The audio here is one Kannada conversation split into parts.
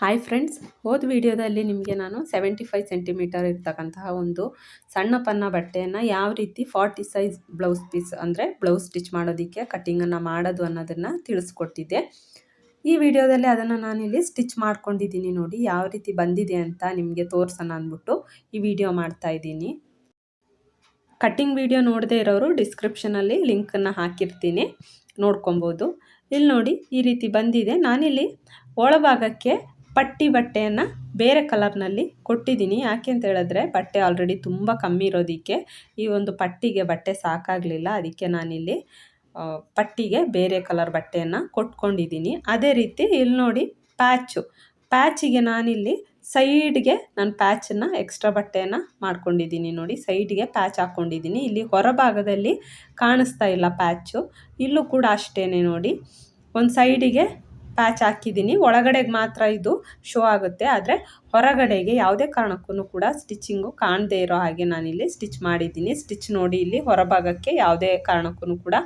ಹಾಯ್ ಫ್ರೆಂಡ್ಸ್ ಹೋದ ವಿಡಿಯೋದಲ್ಲಿ ನಿಮಗೆ ನಾನು ಸೆವೆಂಟಿ ಫೈವ್ ಸೆಂಟಿಮೀಟರ್ ಇರ್ತಕ್ಕಂತಹ ಒಂದು ಸಣ್ಣ ಪನ್ನ ಬಟ್ಟೆಯನ್ನು ಯಾವ ರೀತಿ ಫಾರ್ಟಿ ಸೈಜ್ ಬ್ಲೌಸ್ ಪೀಸ್ ಅಂದರೆ ಬ್ಲೌಸ್ ಸ್ಟಿಚ್ ಮಾಡೋದಕ್ಕೆ ಕಟ್ಟಿಂಗನ್ನು ಮಾಡೋದು ಅನ್ನೋದನ್ನು ತಿಳಿಸ್ಕೊಟ್ಟಿದ್ದೆ. ಈ ವಿಡಿಯೋದಲ್ಲಿ ಅದನ್ನು ನಾನಿಲ್ಲಿ ಸ್ಟಿಚ್ ಮಾಡ್ಕೊಂಡಿದ್ದೀನಿ ನೋಡಿ, ಯಾವ ರೀತಿ ಬಂದಿದೆ ಅಂತ ನಿಮಗೆ ತೋರಿಸೋಣ ಅಂದ್ಬಿಟ್ಟು ಈ ವಿಡಿಯೋ ಮಾಡ್ತಾ ಇದ್ದೀನಿ. ಕಟ್ಟಿಂಗ್ ವಿಡಿಯೋ ನೋಡದೇ ಇರೋರು ಡಿಸ್ಕ್ರಿಪ್ಷನಲ್ಲಿ ಲಿಂಕನ್ನು ಹಾಕಿರ್ತೀನಿ, ನೋಡ್ಕೊಬೋದು. ಇಲ್ಲಿ ನೋಡಿ ಈ ರೀತಿ ಬಂದಿದೆ. ನಾನಿಲ್ಲಿ ಒಳಭಾಗಕ್ಕೆ ಪಟ್ಟಿ ಬಟ್ಟೆಯನ್ನು ಬೇರೆ ಕಲರ್ನಲ್ಲಿ ಕೊಟ್ಟಿದ್ದೀನಿ. ಯಾಕೆ ಅಂತ ಹೇಳಿದ್ರೆ ಬಟ್ಟೆ ಆಲ್ರೆಡಿ ತುಂಬ ಕಮ್ಮಿ ಇರೋದಕ್ಕೆ ಈ ಒಂದು ಪಟ್ಟಿಗೆ ಬಟ್ಟೆ ಸಾಕಾಗಲಿಲ್ಲ. ಅದಕ್ಕೆ ನಾನಿಲ್ಲಿ ಪಟ್ಟಿಗೆ ಬೇರೆ ಕಲರ್ ಬಟ್ಟೆಯನ್ನು ಕೊಟ್ಕೊಂಡಿದ್ದೀನಿ. ಅದೇ ರೀತಿ ಇಲ್ಲಿ ನೋಡಿ ಪ್ಯಾಚು ಪ್ಯಾಚಿಗೆ ನಾನಿಲ್ಲಿ ಸೈಡ್ಗೆ ನಾನು ಪ್ಯಾಚನ್ನು ಎಕ್ಸ್ಟ್ರಾ ಬಟ್ಟೆಯನ್ನು ಮಾಡ್ಕೊಂಡಿದ್ದೀನಿ ನೋಡಿ. ಸೈಡ್ಗೆ ಪ್ಯಾಚ್ ಹಾಕ್ಕೊಂಡಿದ್ದೀನಿ. ಇಲ್ಲಿ ಹೊರಭಾಗದಲ್ಲಿ ಕಾಣಿಸ್ತಾ ಇಲ್ಲ ಪ್ಯಾಚು ಇಲ್ಲೂ ಕೂಡ ಅಷ್ಟೇ ನೋಡಿ. ಒಂದು ಸೈಡಿಗೆ ಪ್ಯಾಚ್ ಹಾಕಿದ್ದೀನಿ. ಒಳಗಡೆಗೆ ಮಾತ್ರ ಇದು ಶೋ ಆಗುತ್ತೆ. ಆದರೆ ಹೊರಗಡೆಗೆ ಯಾವುದೇ ಕಾರಣಕ್ಕೂ ಕೂಡ ಸ್ಟಿಚಿಂಗು ಕಾಣದೇ ಇರೋ ಹಾಗೆ ನಾನಿಲ್ಲಿ ಸ್ಟಿಚ್ ಮಾಡಿದ್ದೀನಿ. ಸ್ಟಿಚ್ ನೋಡಿ ಇಲ್ಲಿ ಹೊರಭಾಗಕ್ಕೆ ಯಾವುದೇ ಕಾರಣಕ್ಕೂ ಕೂಡ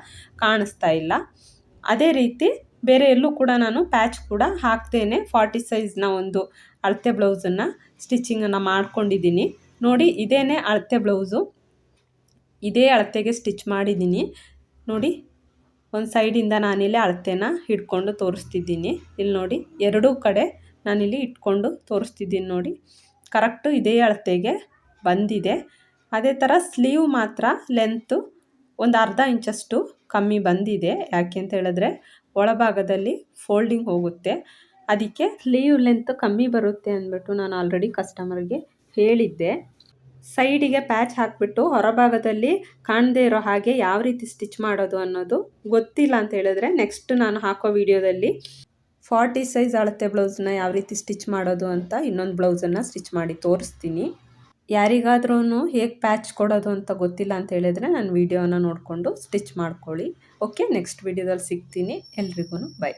ಕಾಣಿಸ್ತಾ ಇಲ್ಲ. ಅದೇ ರೀತಿ ಬೇರೆ ಎಲ್ಲೂ ಕೂಡ ನಾನು ಪ್ಯಾಚ್ ಕೂಡ ಹಾಕ್ತೇನೆ ಫಾರ್ಟಿ ಸೈಜ್ನ ಒಂದು ಅಳತೆ ಬ್ಲೌಸನ್ನು ಸ್ಟಿಚ್ಚಿಂಗನ್ನು ಮಾಡ್ಕೊಂಡಿದ್ದೀನಿ. ನೋಡಿ, ಇದೇನೇ ಅಳತೆ ಬ್ಲೌಸು. ಇದೇ ಅಳತೆಗೆ ಸ್ಟಿಚ್ ಮಾಡಿದ್ದೀನಿ. ನೋಡಿ ಒಂದು ಸೈಡಿಂದ ನಾನಿಲ್ಲಿ ಅಳತೆನ ಹಿಡ್ಕೊಂಡು ತೋರಿಸ್ತಿದ್ದೀನಿ. ಇಲ್ಲಿ ನೋಡಿ, ಎರಡೂ ಕಡೆ ನಾನಿಲ್ಲಿ ಇಟ್ಕೊಂಡು ತೋರಿಸ್ತಿದ್ದೀನಿ ನೋಡಿ. ಕರೆಕ್ಟು ಇದೇ ಅಳತೆಗೆ ಬಂದಿದೆ. ಅದೇ ಥರ ಸ್ಲೀವ್ ಮಾತ್ರ ಲೆಂತು ಒಂದು ಅರ್ಧ ಇಂಚಷ್ಟು ಕಮ್ಮಿ ಬಂದಿದೆ. ಯಾಕೆ ಅಂತ ಹೇಳಿದ್ರೆ, ಒಳಭಾಗದಲ್ಲಿ ಫೋಲ್ಡಿಂಗ್ ಹೋಗುತ್ತೆ. ಅದಕ್ಕೆ ಸ್ಲೀವ್ ಲೆಂತ್ ಕಮ್ಮಿ ಬರುತ್ತೆ ಅಂದ್ಬಿಟ್ಟು ನಾನು ಆಲ್ರೆಡಿ ಕಸ್ಟಮರ್ಗೆ ಹೇಳಿದ್ದೆ. ಸೈಡಿಗೆ ಪ್ಯಾಚ್ ಹಾಕಿಬಿಟ್ಟು ಹೊರಭಾಗದಲ್ಲಿ ಕಾಣದೇ ಇರೋ ಹಾಗೆ ಯಾವ ರೀತಿ ಸ್ಟಿಚ್ ಮಾಡೋದು ಅನ್ನೋದು ಗೊತ್ತಿಲ್ಲ ಅಂತ ಹೇಳಿದ್ರೆ ನೆಕ್ಸ್ಟ್ ನಾನು ಹಾಕೋ ವಿಡಿಯೋದಲ್ಲಿ ಫಾರ್ಟಿ ಸೈಜ್ ಅಳತೆ ಬ್ಲೌಸನ್ನ ಯಾವ ರೀತಿ ಸ್ಟಿಚ್ ಮಾಡೋದು ಅಂತ ಇನ್ನೊಂದು ಬ್ಲೌಸನ್ನು ಸ್ಟಿಚ್ ಮಾಡಿ ತೋರಿಸ್ತೀನಿ. ಯಾರಿಗಾದ್ರೂ ಹೇಗೆ ಪ್ಯಾಚ್ ಕೊಡೋದು ಅಂತ ಗೊತ್ತಿಲ್ಲ ಅಂತ ಹೇಳಿದ್ರೆ ನಾನು ವಿಡಿಯೋನ ನೋಡಿಕೊಂಡು ಸ್ಟಿಚ್ ಮಾಡ್ಕೊಳ್ಳಿ. ಓಕೆ, ನೆಕ್ಸ್ಟ್ ವಿಡಿಯೋದಲ್ಲಿ ಸಿಗ್ತೀನಿ. ಎಲ್ರಿಗೂ ಬೈ